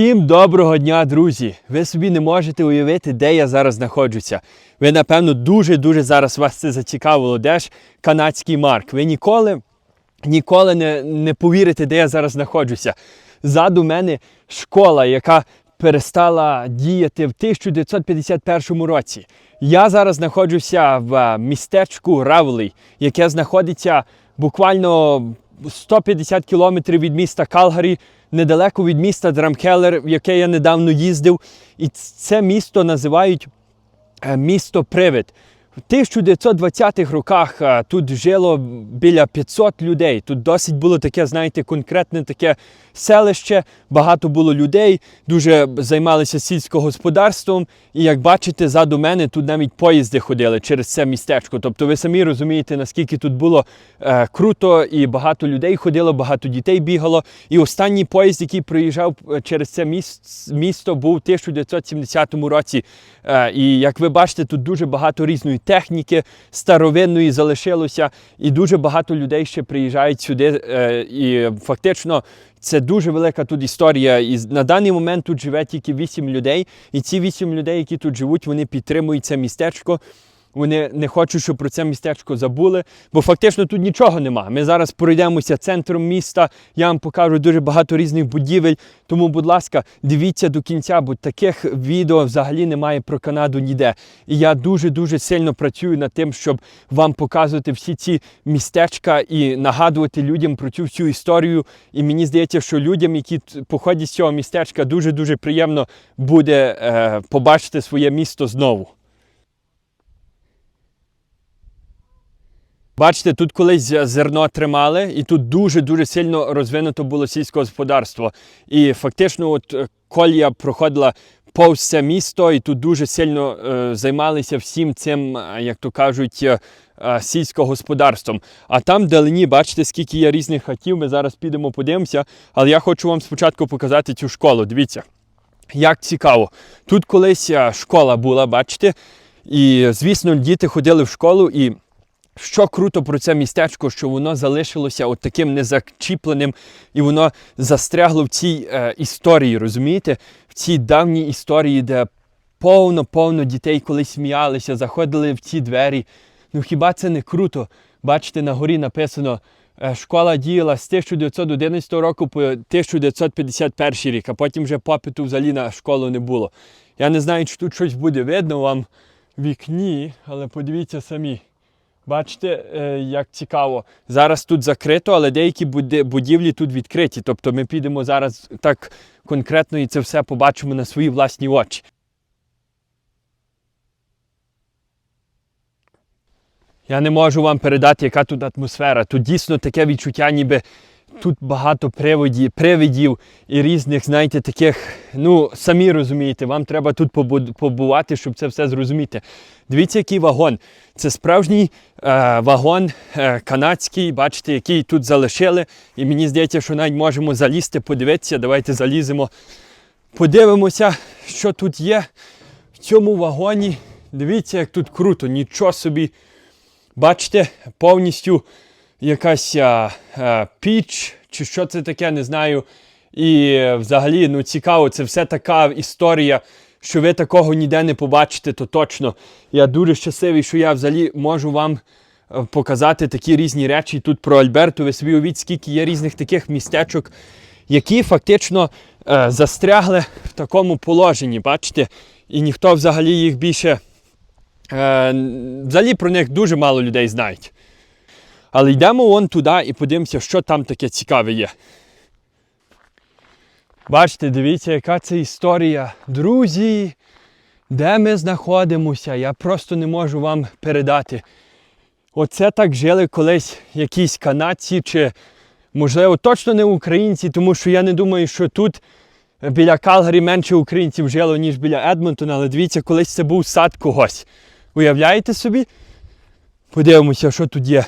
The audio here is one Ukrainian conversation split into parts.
Всім доброго дня, друзі! Ви собі не можете уявити, де я зараз знаходжуся. Ви, напевно, дуже-дуже зараз вас це зацікавило. Де ж канадський марк? Ви ніколи, ніколи не, не повірите, де я зараз знаходжуся. Ззаду мене школа, яка перестала діяти в 1951 році. Я зараз знаходжуся в е, містечку Равлей, яке знаходиться буквально 150 кілометрів від міста Калгарі, недалеко від міста Драмкелер, в яке я недавно їздив. І це місто називають е, місто Привид. В 1920-х роках е, тут жило біля 500 людей. Тут досить було таке, знаєте, конкретне таке селище, багато було людей, дуже займалися сільськогосподарством. І як бачите, ззаду мене тут навіть поїзди ходили через це містечко. Тобто ви самі розумієте, наскільки тут було е, круто, і багато людей ходило, багато дітей бігало. І останній поїзд, який проїжджав е, через це місто, був у 1970 році. Е, і як ви бачите, тут дуже багато різної техніки старовинної залишилося, і дуже багато людей ще приїжджають сюди. Е, і фактично це дуже велика тут історія. І на даний момент тут живе тільки 8 людей. І ці 8 людей, які тут живуть, вони підтримують це містечко. Вони не хочуть, щоб про це містечко забули, бо фактично тут нічого нема. Ми зараз пройдемося центром міста. Я вам покажу дуже багато різних будівель. Тому, будь ласка, дивіться до кінця, бо таких відео взагалі немає про Канаду ніде. І я дуже дуже сильно працюю над тим, щоб вам показувати всі ці містечка і нагадувати людям про цю всю історію. І мені здається, що людям, які походять з цього містечка, дуже дуже приємно буде е, побачити своє місто знову. Бачите, тут колись зерно тримали, і тут дуже-дуже сильно розвинуто було сільське господарство. І фактично, от е, колія проходила повз це місто, і тут дуже сильно е, займалися всім цим, е, як то кажуть, е, е, сільськогосподарством. А там вдалині, бачите, скільки є різних хатів. Ми зараз підемо подивимося. Але я хочу вам спочатку показати цю школу. Дивіться, як цікаво. Тут колись е, школа була, бачите? І, звісно, діти ходили в школу і. Що круто про це містечко, що воно залишилося от таким незачіпленим, і воно застрягло в цій е, історії, розумієте? В цій давній історії, де повно-повно дітей колись сміялися, заходили в ці двері. Ну хіба це не круто? Бачите, на горі написано, е, школа діяла з 1911 року по 1951 рік, а потім вже попиту взагалі на школу не було. Я не знаю, чи тут щось буде видно вам в вікні, але подивіться самі. Бачите, е, як цікаво. Зараз тут закрито, але деякі будівлі тут відкриті. Тобто ми підемо зараз так конкретно і це все побачимо на свої власні очі. Я не можу вам передати, яка тут атмосфера. Тут дійсно таке відчуття, ніби тут багато приводів, привидів і різних, знаєте, таких, ну, самі розумієте, вам треба тут побувати, щоб це все зрозуміти. Дивіться, який вагон. Це справжній е, вагон е, канадський, бачите, який тут залишили. І мені здається, що навіть можемо залізти, подивитися. Давайте заліземо, подивимося, що тут є в цьому вагоні. Дивіться, як тут круто, нічого собі. Бачите, повністю якась а, а, піч, чи що це таке, не знаю. І е, взагалі, ну цікаво, це все така історія, що ви такого ніде не побачите, то точно. Я дуже щасливий, що я взагалі можу вам е, показати такі різні речі тут про Альберту. Ви собі уявіть, скільки є різних таких містечок, які фактично е, застрягли в такому положенні, бачите? І ніхто взагалі їх більше. Е, взагалі про них дуже мало людей знають. Але йдемо вон туди і подивимося, що там таке цікаве є. Бачите, дивіться, яка це історія. Друзі, де ми знаходимося, я просто не можу вам передати. Оце так жили колись якісь канадці, чи, можливо, точно не українці, тому що я не думаю, що тут біля Калгарі менше українців жило, ніж біля Едмонтона, але дивіться, колись це був сад когось. Уявляєте собі? Подивимося, що тут є.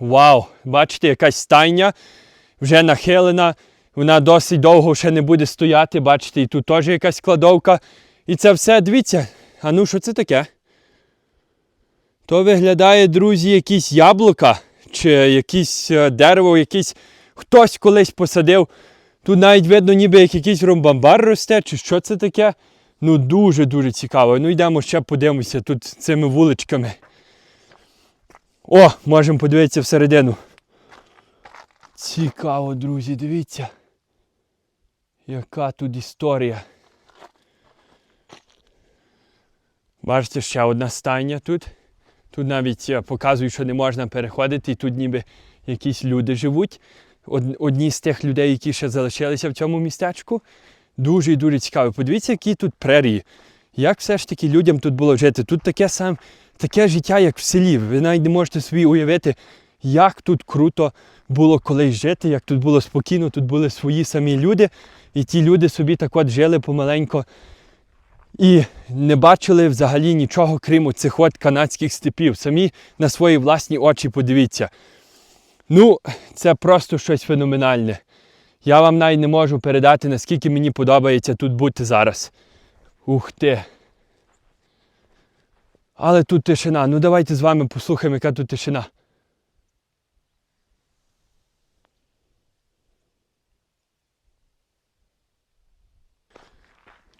Вау! Бачите, якась стайня вже нахилена. Вона досить довго ще не буде стояти. Бачите, і тут теж якась кладовка. І це все, дивіться. А ну що це таке? То виглядає, друзі, якісь яблука чи якесь е, дерево, якесь хтось колись посадив Тут навіть видно, ніби як якийсь ромбамбар росте, чи що це таке. Ну дуже-дуже цікаво. Ну йдемо ще подивимося тут цими вуличками. О, можемо подивитися всередину. Цікаво, друзі, дивіться. Яка тут історія. Бачите, ще одна стайня тут. Тут навіть е, показують, що не можна переходити, і тут ніби якісь люди живуть. Одні з тих людей, які ще залишилися в цьому містечку. Дуже і дуже цікаво. Подивіться, які тут прерії. Як все ж таки людям тут було жити? Тут таке сам, таке життя, як в селі. Ви навіть не можете собі уявити, як тут круто було колись жити, як тут було спокійно, тут були свої самі люди, і ті люди собі так от жили помаленько і не бачили взагалі нічого, крім цих от канадських степів. Самі на свої власні очі подивіться. Ну, це просто щось феноменальне. Я вам навіть не можу передати, наскільки мені подобається тут бути зараз. Ух ти. Але тут тишина. Ну давайте з вами послухаємо, яка тут тишина.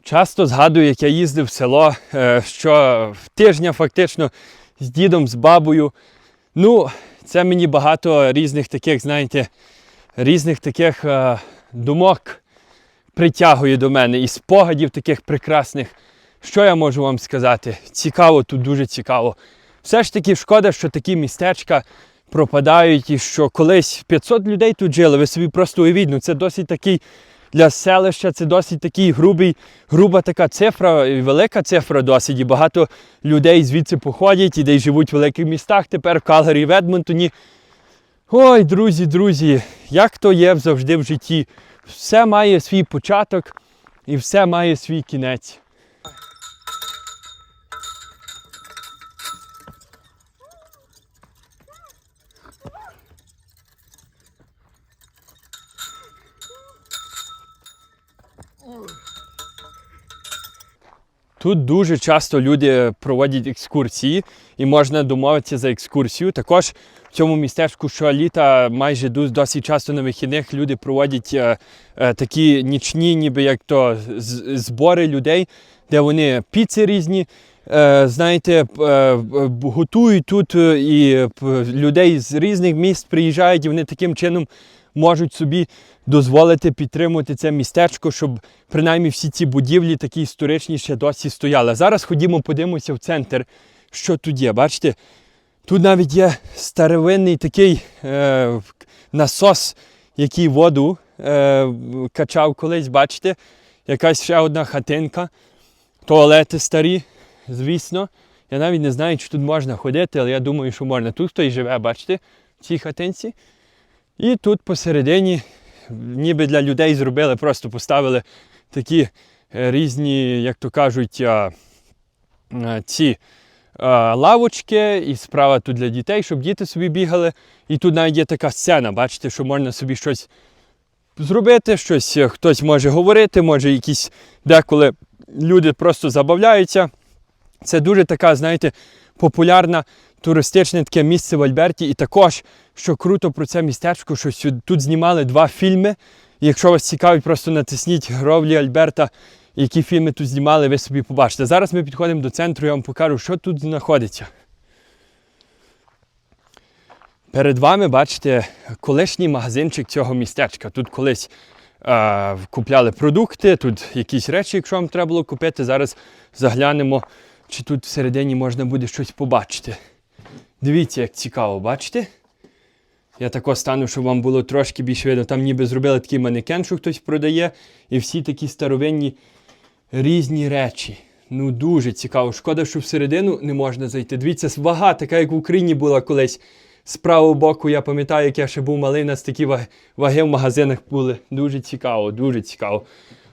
Часто згадую, як я їздив в село, е, що тижня фактично з дідом, з бабою. Ну, це мені багато різних таких, знаєте, різних таких е, думок притягує до мене і спогадів таких прекрасних. Що я можу вам сказати? Цікаво, тут дуже цікаво. Все ж таки шкода, що такі містечка пропадають і що колись 500 людей тут жили. Ви собі просто уявіть, ну це досить такий для селища, це досить такий грубий, груба така цифра, і велика цифра досить. І багато людей звідси походять і десь живуть в великих містах тепер в Калгарі в Едмонтоні. Ой, друзі, друзі, як то є завжди в житті. Все має свій початок і все має свій кінець. Тут дуже часто люди проводять екскурсії і можна домовитися за екскурсію. Також в цьому містечку щоліта майже досить часто на вихідних люди проводять е, е, такі нічні, ніби як то збори людей, де вони піци різні. е, Знаєте, е, готують тут е, і людей з різних міст приїжджають, і вони таким чином можуть собі дозволити підтримувати це містечко, щоб принаймні всі ці будівлі такі історичні ще досі стояли. Зараз ходімо, подивимося в центр, що тут є. Бачите, тут навіть є старовинний такий е, насос, який воду е, качав колись, бачите, якась ще одна хатинка, туалети старі, звісно. Я навіть не знаю, чи тут можна ходити, але я думаю, що можна. Тут хтось живе, бачите, в цій хатинці. І тут посередині, ніби для людей зробили, просто поставили такі е, різні, як то кажуть, ці лавочки, і справа тут для дітей, щоб діти собі бігали. І тут навіть є така сцена, бачите, що можна собі щось зробити, щось е, хтось може говорити, може якісь деколи люди просто забавляються. Це дуже така, знаєте, популярна туристичне таке місце в Альберті. І також, що круто про це містечко, що сюди- тут знімали два фільми. І якщо вас цікавить, просто натисніть Гровлі Альберта, які фільми тут знімали, ви собі побачите. Зараз ми підходимо до центру, я вам покажу, що тут знаходиться. Перед вами бачите колишній магазинчик цього містечка. Тут колись е, купляли продукти, тут якісь речі, якщо вам треба було купити. Зараз заглянемо, чи тут всередині можна буде щось побачити. Дивіться, як цікаво, бачите? Я тако стану, щоб вам було трошки більше видно. Там ніби зробили такий манекен, що хтось продає, і всі такі старовинні різні речі. Ну дуже цікаво. Шкода, що всередину не можна зайти. Дивіться, вага, така як в Україні була колись. З правого боку, я пам'ятаю, як я ще був малий, нас такі ваги, ваги в магазинах були. Дуже цікаво, дуже цікаво.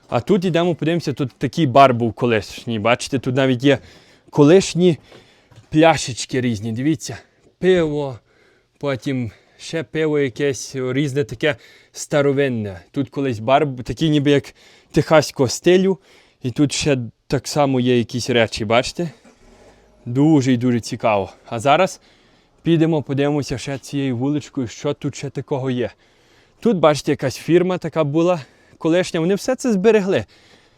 А тут йдемо, подивимося, тут такий бар був колишній. Бачите, тут навіть є колишні пляшечки різні. Дивіться, пиво, потім ще пиво якесь різне таке старовинне. Тут колись бар, такий ніби як техаського стилю. І тут ще так само є якісь речі, бачите? Дуже і дуже цікаво. А зараз підемо, подивимося ще цією вуличкою, що тут ще такого є. Тут, бачите, якась фірма така була, колишня, вони все це зберегли.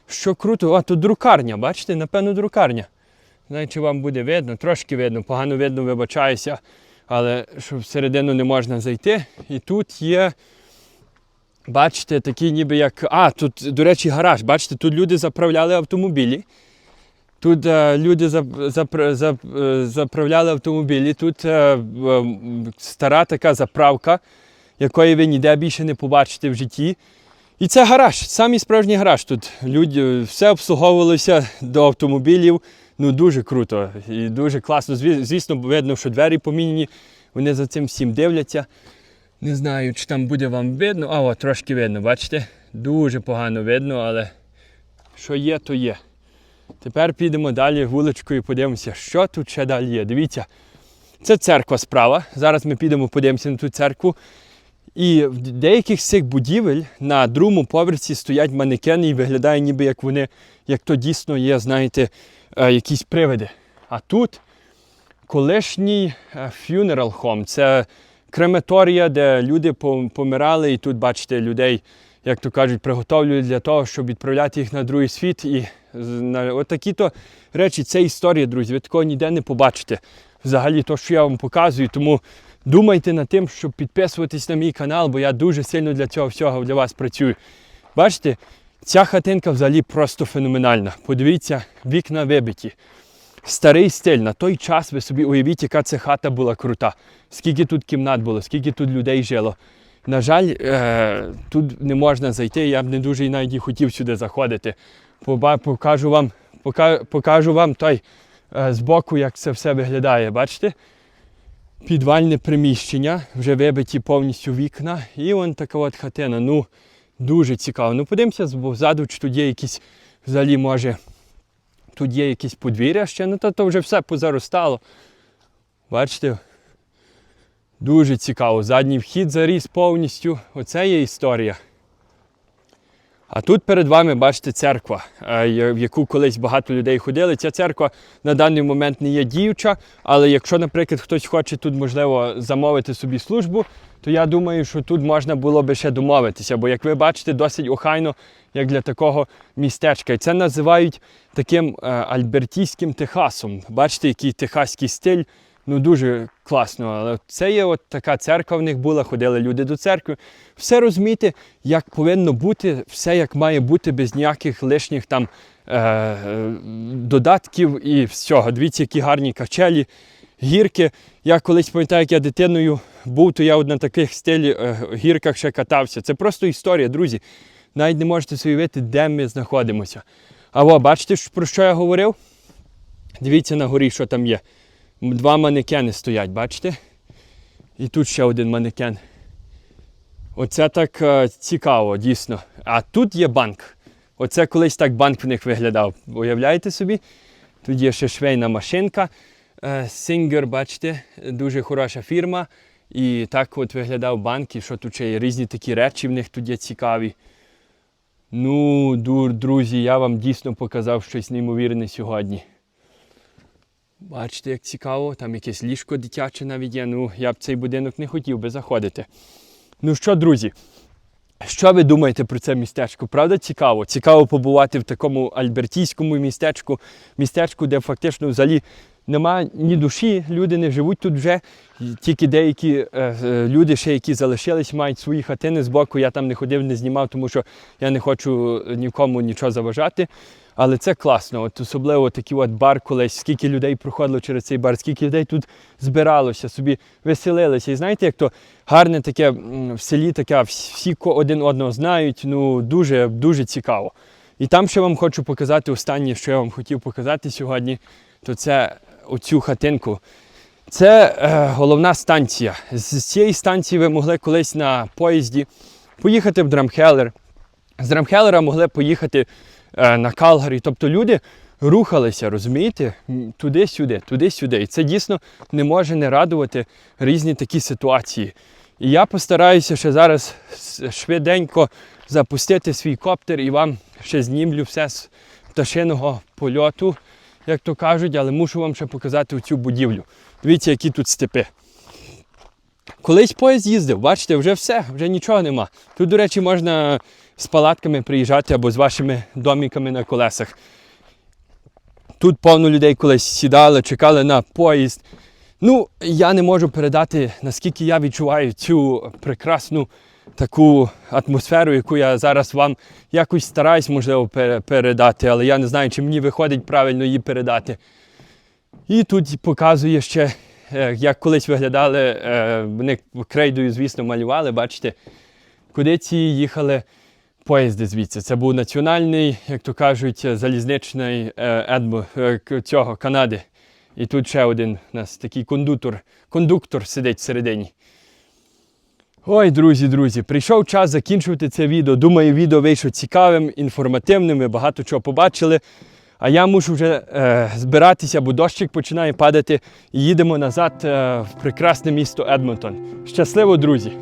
Що круто, а тут друкарня, бачите, напевно, друкарня. Знаю, чи вам буде видно, трошки видно, погано видно, вибачаюся, але що всередину не можна зайти. І тут є, бачите, такі ніби як. А, тут, до речі, гараж. Бачите, тут люди заправляли автомобілі. Тут е, люди зап- запра- зап- е, заправляли автомобілі. Тут е, м, стара така заправка, якої ви ніде більше не побачите в житті. І це гараж, самий справжній гараж. Тут люди, все обслуговувалося до автомобілів. Ну дуже круто і дуже класно. Звісно, видно, що двері поміняні. Вони за цим всім дивляться. Не знаю, чи там буде вам видно. А, о, трошки видно, бачите? Дуже погано видно, але що є, то є. Тепер підемо далі вуличкою, подивимося, що тут ще далі є. Дивіться, це церква справа. Зараз ми підемо подивимося на ту церкву. І в деяких з цих будівель на другому поверсі стоять манекени і виглядає, ніби як вони, як то дійсно є, знаєте, е, якісь привиди. А тут колишній е, funeral home. Це крематорія, де люди помирали, і тут, бачите, людей, як то кажуть, приготовлюють для того, щоб відправляти їх на другий світ. І на отакі то речі, це історія, друзі. Ви такого ніде не побачите. Взагалі, то, що я вам показую. Тому думайте над тим, щоб підписуватись на мій канал, бо я дуже сильно для цього всього для вас працюю. Бачите, ця хатинка взагалі просто феноменальна. Подивіться, вікна вибиті. Старий стиль. На той час ви собі уявіть, яка це хата була крута. Скільки тут кімнат було, скільки тут людей жило. На жаль, е, тут не можна зайти, я б не дуже навіть і хотів сюди заходити. Покажу вам, пока- покажу вам той е, збоку, як це все виглядає. Бачите? Підвальне приміщення, вже вибиті повністю вікна. І вон така от хатина. Ну, дуже цікаво. Ну, подивимося ззаду, чи тут є якісь взагалі може. Тут є якісь подвір'я ще, ну то, то вже все позаростало. Бачите? Дуже цікаво. Задній вхід заріс повністю. Оце є історія. А тут перед вами бачите церква, е, в яку колись багато людей ходили. Ця церква на даний момент не є діюча, але якщо, наприклад, хтось хоче тут, можливо, замовити собі службу, то я думаю, що тут можна було би ще домовитися. Бо, як ви бачите, досить охайно, як для такого містечка. І це називають таким е, альбертійським Техасом. Бачите, який техаський стиль. Ну дуже класно. Але це є от така церква в них була, ходили люди до церкви. Все розумієте, як повинно бути, все як має бути, без ніяких лишніх там е, е, додатків і всього. Дивіться, які гарні качелі, гірки. Я колись пам'ятаю, як я дитиною був, то я от на таких стилі е, гірках ще катався. Це просто історія, друзі. Навіть не можете уявити, де ми знаходимося. А бачите, про що я говорив? Дивіться на горі, що там є. Два манекени стоять, бачите? І тут ще один манекен. Оце так е, цікаво, дійсно. А тут є банк. Оце колись так банк в них виглядав. Уявляєте собі? Тут є ще швейна машинка. е, Singer, бачите, дуже хороша фірма. І так от виглядав банк, і що тут ще є різні такі речі в них тут є цікаві. Ну, друзі, я вам дійсно показав щось неймовірне сьогодні. Бачите, як цікаво, там якесь ліжко дитяче навіть є. Ну, я б цей будинок не хотів би заходити. Ну що, друзі, що ви думаєте про це містечко? Правда цікаво? Цікаво побувати в такому альбертійському містечку, містечку, де фактично взагалі немає ні душі, люди не живуть тут вже. Тільки деякі е, е, люди, ще які залишились, мають свої хатини з боку. Я там не ходив, не знімав, тому що я не хочу нікому нічого заважати. Але це класно. От особливо такий от бар колись, скільки людей проходило через цей бар, скільки людей тут збиралося, собі веселилися. І знаєте, як то гарне таке в селі, таке всі один одного знають. Ну дуже дуже цікаво. І там ще вам хочу показати останнє, що я вам хотів показати сьогодні, то це оцю хатинку. Це е, головна станція. З цієї станції ви могли колись на поїзді поїхати в Драмхелер. З Драмхелера могли поїхати е, на Калгарі. Тобто люди рухалися, розумієте, туди-сюди, туди-сюди. І це дійсно не може не радувати різні такі ситуації. І я постараюся ще зараз швиденько запустити свій коптер і вам ще знімлю все з пташиного польоту, як то кажуть, але мушу вам ще показати цю будівлю. Дивіться, які тут степи. Колись поїзд їздив, бачите, вже все, вже нічого нема. Тут, до речі, можна з палатками приїжджати або з вашими доміками на колесах. Тут повно людей колись сідали, чекали на поїзд. Ну, я не можу передати, наскільки я відчуваю цю прекрасну таку атмосферу, яку я зараз вам якось стараюсь, можливо, передати, але я не знаю, чи мені виходить правильно її передати. І тут показує ще, е, як колись виглядали, е, вони крейдою, звісно, малювали, бачите, куди ці їхали поїзди звідси. Це був національний, як то кажуть, залізничний е, Едмо е, цього Канади. І тут ще один у нас такий кондуктор, кондуктор сидить всередині. Ой, друзі, друзі, прийшов час закінчувати це відео. Думаю, відео вийшло цікавим, інформативним, ви багато чого побачили. А я мушу вже е, збиратися, бо дощик починає падати. І їдемо назад е, в прекрасне місто Едмонтон. Щасливо, друзі!